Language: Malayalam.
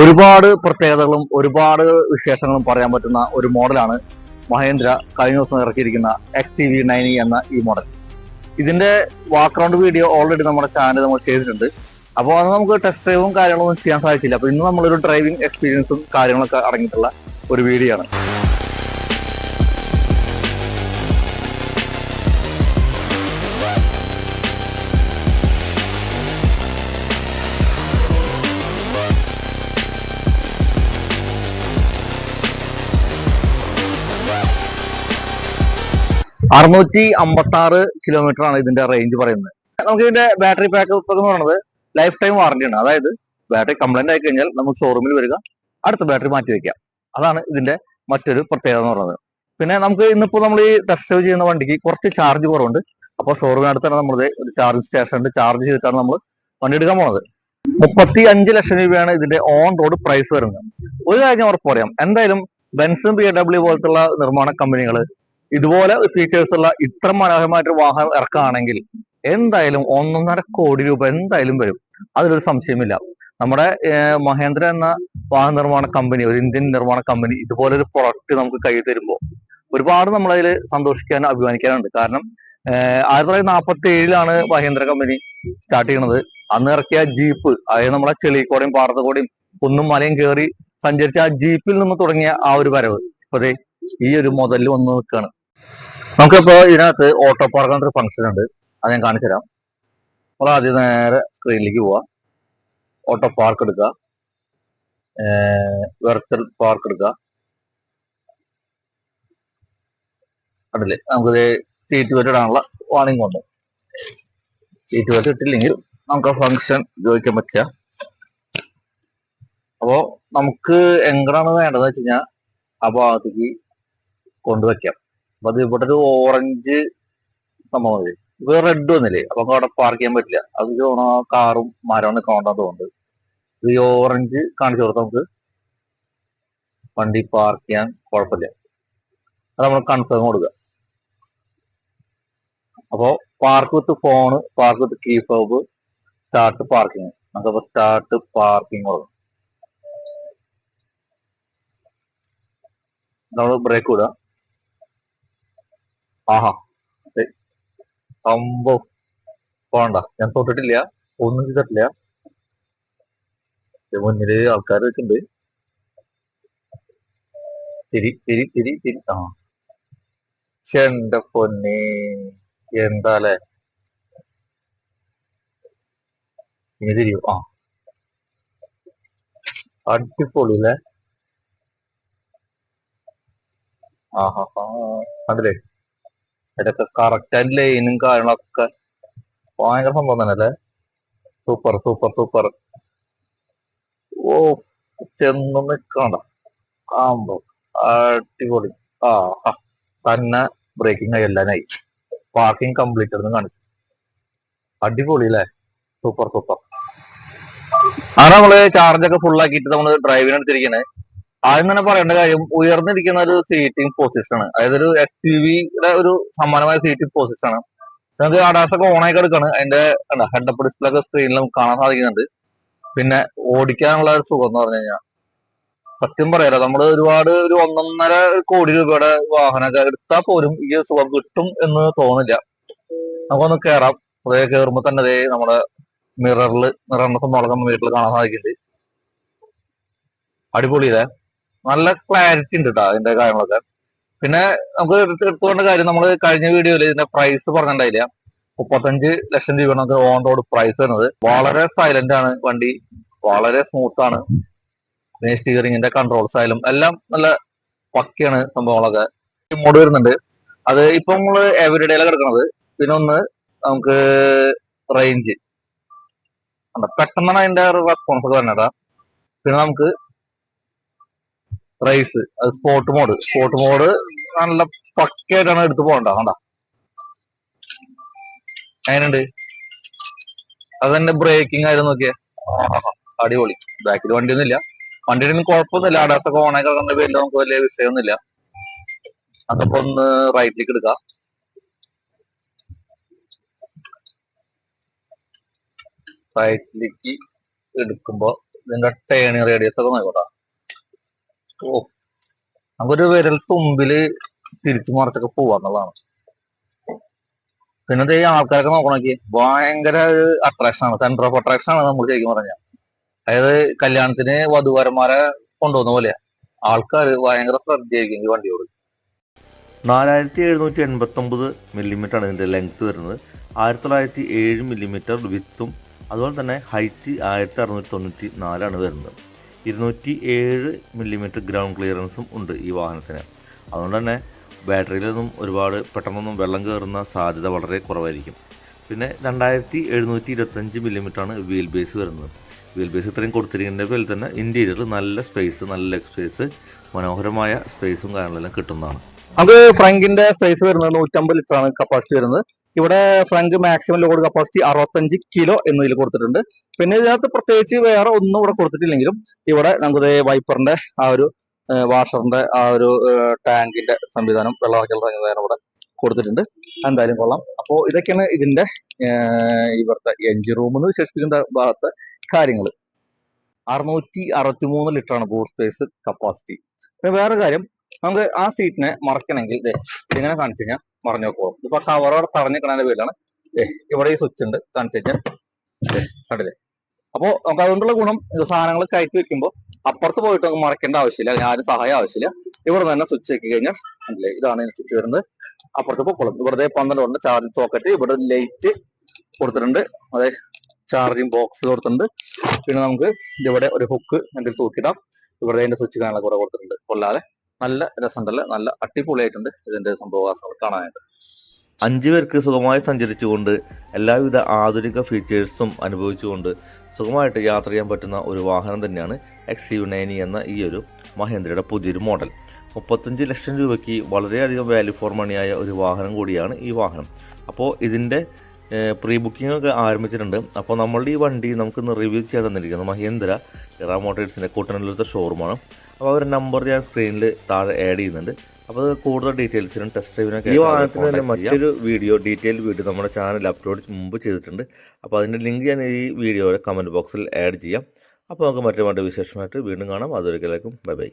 ഒരുപാട് പ്രത്യേകതകളും ഒരുപാട് വിശേഷങ്ങളും പറയാൻ പറ്റുന്ന ഒരു മോഡലാണ് മഹേന്ദ്ര കഴിഞ്ഞ ദിവസം ഇറക്കിയിരിക്കുന്ന X C V nine e എന്ന ഈ മോഡൽ ഇതിന്റെ വാക്ക്ഗ്രൗണ്ട് വീഡിയോ ഓൾറെഡി നമ്മുടെ ചാനൽ നമ്മൾ ചെയ്തിട്ടുണ്ട്. അപ്പോൾ അത് നമുക്ക് ടെസ്റ്റ് ഡ്രൈവും കാര്യങ്ങളൊന്നും ചെയ്യാൻ സാധിച്ചില്ല. അപ്പോൾ ഇന്ന് നമ്മളൊരു ഡ്രൈവിംഗ് എക്സ്പീരിയൻസും കാര്യങ്ങളൊക്കെ അടങ്ങിയിട്ടുള്ള ഒരു വീഡിയോ ആണ്. അറുന്നൂറ്റി അമ്പത്തി ആറ് കിലോമീറ്റർ ആണ് ഇതിന്റെ റേഞ്ച് പറയുന്നത്. നമുക്ക് ഇതിന്റെ ബാറ്ററി പാക്ക് എന്ന് പറയുന്നത് ലൈഫ് ടൈം വാറന്റി ആണ്. അതായത് ബാറ്ററി കംപ്ലൈന്റ് ആയി കഴിഞ്ഞാൽ നമുക്ക് ഷോറൂമിൽ വരിക അടുത്ത ബാറ്ററി മാറ്റി വെക്കാം അതാണ് ഇതിന്റെ മറ്റൊരു പ്രത്യേകത എന്ന് പറയുന്നത്. പിന്നെ നമുക്ക് ഇന്നിപ്പോ നമ്മൾ ഈ ടെസ്റ്റ് ഡ്രൈവ് ചെയ്യുന്ന വണ്ടിക്ക് കുറച്ച് ചാർജ് കുറവുണ്ട്. അപ്പോൾ ഷോറൂമിനടുത്താണ് നമ്മൾ ഒരു ചാർജ് സ്റ്റേഷൻ ഉണ്ട്. ചാർജ് ചെയ്തിട്ടാണ് നമ്മൾ വണ്ടി എടുക്കാൻ പോണത്. മുപ്പത്തി അഞ്ച് ലക്ഷം രൂപയാണ് ഇതിന്റെ ഓൺ റോഡ് പ്രൈസ് വരുന്നത്. ഒരു കാര്യം ഉറപ്പ് പറയാം. എന്തായാലും ബെൻസും ബി ഡബ്ല്യു പോലത്തുള്ള നിർമ്മാണ കമ്പനികൾ ഇതുപോലെ ഫീച്ചേഴ്സ് ഉള്ള ഇത്ര മനോഹരമായിട്ടൊരു വാഹനം ഇറക്കുകയാണെങ്കിൽ എന്തായാലും ഒന്നൊന്നര കോടി രൂപ എന്തായാലും വരും. അതിലൊരു സംശയമില്ല നമ്മുടെ മഹേന്ദ്ര എന്ന വാഹന നിർമ്മാണ കമ്പനി ഒരു ഇന്ത്യൻ നിർമ്മാണ കമ്പനി ഇതുപോലെ ഒരു പ്രൊഡക്റ്റ് നമുക്ക് കൈ തരുമ്പോൾ ഒരുപാട് നമ്മളതിൽ സന്തോഷിക്കാനും അഭിമാനിക്കാനുണ്ട്. കാരണം ആയിരത്തി തൊള്ളായിരത്തി നാൽപ്പത്തി ഏഴിലാണ് മഹേന്ദ്ര കമ്പനി സ്റ്റാർട്ട് ചെയ്യുന്നത് അന്ന് ഇറക്കിയ ജീപ്പ് അതായത് നമ്മളെ ചെളിക്കോടയും പാറത്തുകൂടെയും കുന്നും മലയും കയറി സഞ്ചരിച്ച ആ ജീപ്പിൽ നിന്ന് തുടങ്ങിയ ആ ഒരു വരവ്. ഇപ്പൊ ദേ ഈ ഒരു മുതലിൽ വന്ന് നിൽക്കുകയാണ്. നമുക്കിപ്പോ ഇതിനകത്ത് ഓട്ടോ പാർക്ക് എന്നൊരു ഫംഗ്ഷൻ ഉണ്ട്. അത് ഞാൻ കാണിച്ചു തരാം. നമ്മൾ ആദ്യം നേരെ സ്ക്രീനിലേക്ക് പോവാ. ഓട്ടോ പാർക്ക് എടുക്കുക. വെർച്വൽ പാർക്ക് എടുക്കുക. കണ്ടില്ലേ? നമുക്ക് സീറ്റ് ബെൽറ്റ് ഇടാനുള്ള വാണിംഗ് ഉണ്ട്. സീറ്റ് ബെൽറ്റ് ഇട്ടില്ലെങ്കിൽ നമുക്ക് ആ ഫംഗ്ഷൻ ഉപയോഗിക്കാൻ പറ്റില്ല. അപ്പോ നമുക്ക് എങ്ങനെയാണ് വേണ്ടതെന്ന് വെച്ച് കഴിഞ്ഞാൽ ആ ഭാഗത്തേക്ക് കൊണ്ടുവയ്ക്കാം. അപ്പൊ അത് ഇവിടെ ഒരു ഓറഞ്ച് സംഭവം മതി. റെഡ് വന്നില്ലേ? അപ്പൊ അവിടെ പാർക്ക് ചെയ്യാൻ പറ്റില്ല. അത് തോന്നുന്നു ആ കാറും നിൽക്കണമെന്ന് തോന്നുന്നുണ്ട് ഈ ഓറഞ്ച് കാണിച്ചു കൊടുത്താൽ നമുക്ക് വണ്ടി പാർക്ക് ചെയ്യാൻ കുഴപ്പമില്ല. അത് നമ്മൾ കൺഫേം കൊടുക്കുക. അപ്പോ park with phone park with key fob start parking നമുക്കപ്പോ start parking കൊടുക്കും. നമ്മൾ ബ്രേക്ക് വിടുക ആഹാ. അമ്പോ പോണ്ട. ഞാൻ തൊട്ടിട്ടില്ല. ഒന്നും ചെയ്തിട്ടില്ല. മുന്നിൽ ആൾക്കാർ വെക്കുന്നുണ്ട് തിരി തിരി തിരി തിരി. ആ. ചെണ്ട പൊന്നെ. എന്താലേ? ഇനി തിരിയോ. ആ. അടിപൊളി അല്ലേ ആഹാ. കണ്ടില്ലേ? ഇതൊക്കെ കറക്റ്റ് ലൈനും കാര്യങ്ങളൊക്കെ ഭയങ്കര സംഭവം തന്നെ അല്ലേ സൂപ്പർ സൂപ്പർ സൂപ്പർ ഓ ചെന്ന് നിക്കണ്ട. ആമ്പോ അടിപൊളി. ആ. തന്നെ ബ്രേക്കിംഗ് ആയി പാർക്കിംഗ് കംപ്ലീറ്റ് എന്ന് കാണിച്ചു അടിപൊളി അല്ലേ സൂപ്പർ സൂപ്പർ അങ്ങനെ നമ്മൾ ചാർജ് ഒക്കെ ഫുൾ ആക്കിയിട്ട് നമ്മൾ ഡ്രൈവിന് എടുത്തിരിക്കുന്നത് ആദ്യം തന്നെ പറയേണ്ട കാര്യം ഉയർന്നിരിക്കുന്ന ഒരു സീറ്റിംഗ് പൊസിഷൻ അതായത് ഒരു എസ് യു വിയുടെ ഒരു സമാനമായ സീറ്റിംഗ് പൊസിഷൻ നമുക്ക് അഡാസ് ഒക്കെ ഓൺ ആയി കിടക്കാണ് അതിന്റെ ഹെഡ് അപ്പ് ഡിസ്പ്ലേ ഒക്കെ സ്ക്രീനിൽ നമുക്ക് കാണാൻ സാധിക്കുന്നുണ്ട്. പിന്നെ ഓടിക്കാനുള്ള ഒരു സുഖം എന്ന് പറഞ്ഞു കഴിഞ്ഞാൽ സത്യം പറയാലോ നമ്മൾ ഒരുപാട് ഒരു ഒന്നൊന്നര കോടി രൂപയുടെ വാഹനമൊക്കെ എടുത്താൽ പോലും ഈ സുഖം കിട്ടും എന്ന് തോന്നില്ല നമുക്കൊന്ന് കയറാം അതേ കയറുമ്പോൾ തന്നെ അതേ നമ്മുടെ മിററിൽ മിററിനൊക്കെ മുളകം വീട്ടിൽ കാണാൻ സാധിക്കുന്നുണ്ട്. അടിപൊളിയില്ലേ? നല്ല ക്ലാരിറ്റി ഉണ്ട് കേട്ടോ അതിന്റെ കാര്യങ്ങളൊക്കെ. പിന്നെ നമുക്ക് എടുത്ത് എടുത്തുകൊണ്ട കാര്യം നമ്മൾ കഴിഞ്ഞ വീഡിയോയിൽ ഇതിന്റെ പ്രൈസ് പറഞ്ഞിട്ടുണ്ടായില്ല. മുപ്പത്തഞ്ച് ലക്ഷം രൂപ നമുക്ക് ഓൺ റോഡ് പ്രൈസ് വരുന്നത്. വളരെ സൈലന്റ് ആണ് വണ്ടി. വളരെ സ്മൂത്ത് ആണ്. പിന്നെ സ്റ്റിയറിംഗിന്റെ കൺട്രോൾസ് ആയാലും എല്ലാം നല്ല പക്കയാണ് സംഭവങ്ങളൊക്കെ. മോഡ് വരുന്നുണ്ട്. അത് ഇപ്പൊ നമ്മൾ എവരിഡേയിലാണ് കിടക്കുന്നത് പിന്നെ ഒന്ന് നമുക്ക് റേഞ്ച് പെട്ടെന്നാണ് അതിന്റെ റെസ്പോൺസ് ഒക്കെ വരണേട്ടാ പിന്നെ നമുക്ക് റേസ് അത് സ്പോട്ട് മോഡ് സ്പോട്ട് മോഡ് നല്ല പക്കയായിട്ടാണ് എടുത്തു പോകണ്ട കണ്ട? എങ്ങനെയുണ്ട്? അതന്നെ ബ്രേക്കിംഗ് ആയിരുന്നു നോക്കിയേ. അടിപൊളി. ബാക്കിൽ വണ്ടിയൊന്നും ഇല്ല വണ്ടിയുടെ ഒന്നും കുഴപ്പമൊന്നുമില്ല. അടാസൊക്കെ ഓണായി കിടക്കുന്ന പേരിൽ നമുക്ക് വലിയ വിഷയമൊന്നുമില്ല. അതപ്പോ ഒന്ന് റൈറ്റിലേക്ക് എടുക്കാം. റൈറ്റിലേക്ക് എടുക്കുമ്പോ ഇതിന്റെ ടേണിങ് റേഡിയസ് ഒക്കെ നോക്കട്ടെ ഓ. നമുക്കൊരു വിരൽ തുമ്പിൽ തിരിച്ചു മറിച്ചൊക്കെ പോവാന്നുള്ളതാണ് പിന്നെ ഈ ആൾക്കാരൊക്കെ നോക്കണോക്കി? ഭയങ്കര അട്രാക്ഷൻ ആണ്. സെന്റർ ഓഫ് അട്രാക്ഷൻ ആണ് നമ്മൾ ശരിക്കും പറഞ്ഞ. അതായത് കല്യാണത്തിന് വധുവരന്മാരെ കൊണ്ടുവന്ന പോലെയാ. ആൾക്കാർ ഭയങ്കര ശ്രദ്ധയായിരിക്കും ഈ വണ്ടിയോട്. നാലായിരത്തി എഴുന്നൂറ്റി എൺപത്തി ഒമ്പത് മില്ലിമീറ്റർ ആണ് ഇതിന്റെ ലെങ്ത് വരുന്നത്. ആയിരത്തി തൊള്ളായിരത്തി ഏഴ് മില്ലിമീറ്റർ വിത്തും അതുപോലെ തന്നെ ഹൈറ്റ് ആയിരത്തി അറുന്നൂറ്റി തൊണ്ണൂറ്റി നാലാണ് വരുന്നത്. ഇരുന്നൂറ്റി ഏഴ് മില്ലിമീറ്റർ ഗ്രൗണ്ട് ക്ലിയറൻസും ഉണ്ട് ഈ വാഹനത്തിന്. അതുകൊണ്ട് തന്നെ ബാറ്ററിയിലൊന്നും ഒരുപാട് പെട്ടെന്നൊന്നും വെള്ളം കയറുന്ന സാധ്യത വളരെ കുറവായിരിക്കും. പിന്നെ രണ്ടായിരത്തി എഴുന്നൂറ്റി ഇരുപത്തഞ്ച് മില്ലിമീറ്ററാണ് വീൽ ബേസ് വരുന്നത്. വീൽ ബേസ് ഇത്രയും കൊടുത്തിരിക്കുന്നതിന്റെ പേരിൽ തന്നെ ഇന്റീരിയറിൽ നല്ല സ്പേസ് നല്ല സ്പേസ് മനോഹരമായ സ്പേസും കാര്യങ്ങളെല്ലാം കിട്ടുന്നതാണ്. നമുക്ക് ഫ്രങ്കിന്റെ സ്പേസ് വരുന്നത് നൂറ്റമ്പത് ലിറ്റർ ആണ് കപ്പാസിറ്റി വരുന്നത്. ഇവിടെ ഫ്രങ്ക് മാക്സിമം ലോഡ് കപ്പാസിറ്റി അറുപത്തഞ്ച് കിലോ എന്നതിൽ കൊടുത്തിട്ടുണ്ട്. പിന്നെ ഇതിനകത്ത് പ്രത്യേകിച്ച് വേറെ ഒന്നും ഇവിടെ കൊടുത്തിട്ടില്ലെങ്കിലും ഇവിടെ നമുക്ക് വൈപ്പറിന്റെ ആ ഒരു വാഷറിന്റെ ആ ഒരു ടാങ്കിന്റെ സംവിധാനം വെള്ളം വെള്ളമാക്കൽ സംവിധാനം ഇവിടെ കൊടുത്തിട്ടുണ്ട്. എന്തായാലും കൊള്ളാം. അപ്പോൾ ഇതൊക്കെയാണ് ഇതിന്റെ ഇവിടുത്തെ എൻജിൻ റൂം എന്ന് വിശേഷിപ്പിക്കുന്ന ഭാഗത്തെ കാര്യങ്ങൾ അറുന്നൂറ്റി അറുപത്തി മൂന്ന് ലിറ്റർ ആണ് ബൂട്ട് സ്പേസ് കപ്പാസിറ്റി പിന്നെ വേറെ കാര്യം നമുക്ക് ആ സീറ്റിനെ മറക്കണമെങ്കിൽ ഇങ്ങനെ കാണിച്ചു കഴിഞ്ഞാൽ മറഞ്ഞു പോകും ഇപ്പൊ ഹവറോടെ പറഞ്ഞു പേരിലാണ് ദേ ഇവിടെ ഈ സ്വിച്ച് ഉണ്ട് കാണിച്ചു കഴിഞ്ഞാൽ കണ്ടില്ലേ? അപ്പോ നമുക്ക് അതുകൊണ്ടുള്ള ഗുണം സാധനങ്ങൾ കയറ്റി വെക്കുമ്പോൾ അപ്പുറത്ത് പോയിട്ട് നമുക്ക് മറക്കേണ്ട ആവശ്യമില്ല ആരും സഹായം ആവശ്യമില്ല. ഇവിടെ തന്നെ സ്വിച്ച് വെക്കി കഴിഞ്ഞാൽ കണ്ടില്ലേ? ഇതാണ് സ്വിച്ച് വരുന്നത്. അപ്പുറത്ത് പൊക്കോളും ഇവിടെ പന്ത്രണ്ട് ചാർജിങ് സോക്കറ്റ് ഇവിടെ ലൈറ്റ് കൊടുത്തിട്ടുണ്ട്. അതെ ചാർജിങ് ബോക്സ് കൊടുത്തിട്ടുണ്ട്. പിന്നെ നമുക്ക് ഇവിടെ ഒരു ഹുക്ക് എന്റെ തൂക്കിടാം. ഇവിടെ അതിന്റെ സ്വിച്ച് കാണാൻ കൂടെ കൊടുത്തിട്ടുണ്ട്. കൊല്ലാതെ നല്ല രസമുണ്ടല്ലേ? നല്ല അടിപൊളിയായിട്ടുണ്ട് ഇതിന്റെ സംഭവവാസങ്ങൾ കാണാനായിട്ട്. അഞ്ചു പേർക്ക് സുഖമായി സഞ്ചരിച്ചുകൊണ്ട് എല്ലാവിധ ആധുനിക ഫീച്ചേഴ്സും അനുഭവിച്ചുകൊണ്ട് സുഖമായിട്ട് യാത്ര ചെയ്യാൻ പറ്റുന്ന ഒരു വാഹനം തന്നെയാണ് എക്സ് യു നയനി എന്ന ഈ ഒരു മഹേന്ദ്രയുടെ പുതിയൊരു മോഡൽ മുപ്പത്തഞ്ച് ലക്ഷം രൂപയ്ക്ക് വളരെയധികം വാല്യൂ ഫോർ മണിയായ ഒരു വാഹനം കൂടിയാണ് ഈ വാഹനം. അപ്പോൾ ഇതിന്റെ പ്രീ ബുക്കിംഗ് ഒക്കെ ആരംഭിച്ചിട്ടുണ്ട്. അപ്പോൾ നമ്മളുടെ ഈ വണ്ടി നമുക്കിന്ന് റിവ്യൂ ചെയ്യാൻ തന്നിരിക്കുന്നത് മഹേന്ദ്ര ഇറ മോട്ടേഴ്സിന്റെ കൂട്ടനല്ലൂരത്തെ ഷോറൂമാണ്. അപ്പോൾ ഒരു നമ്പർ ഞാൻ സ്ക്രീനിൽ താഴെ ആഡ് ചെയ്യുന്നുണ്ട്. അപ്പോൾ അത് കൂടുതൽ ഡീറ്റെയിൽസിനും ടെസ്റ്റ് ഡ്രൈവിനും ഈ വാഹനത്തിന് തന്നെ മറ്റൊരു വീഡിയോ ഡീറ്റെയിൽ വീഡിയോ നമ്മുടെ ചാനൽ അപ്ലോഡ് മുമ്പ് ചെയ്തിട്ടുണ്ട്. അപ്പോൾ അതിന്റെ ലിങ്ക് ഞാൻ ഈ വീഡിയോയുടെ കമന്റ് ബോക്സിൽ ആഡ് ചെയ്യാം. അപ്പോൾ നമുക്ക് മറ്റു മറ്റു വിശേഷമായിട്ട് വീണ്ടും കാണാം. അതൊരിക്കലേക്കും ബൈ ബൈ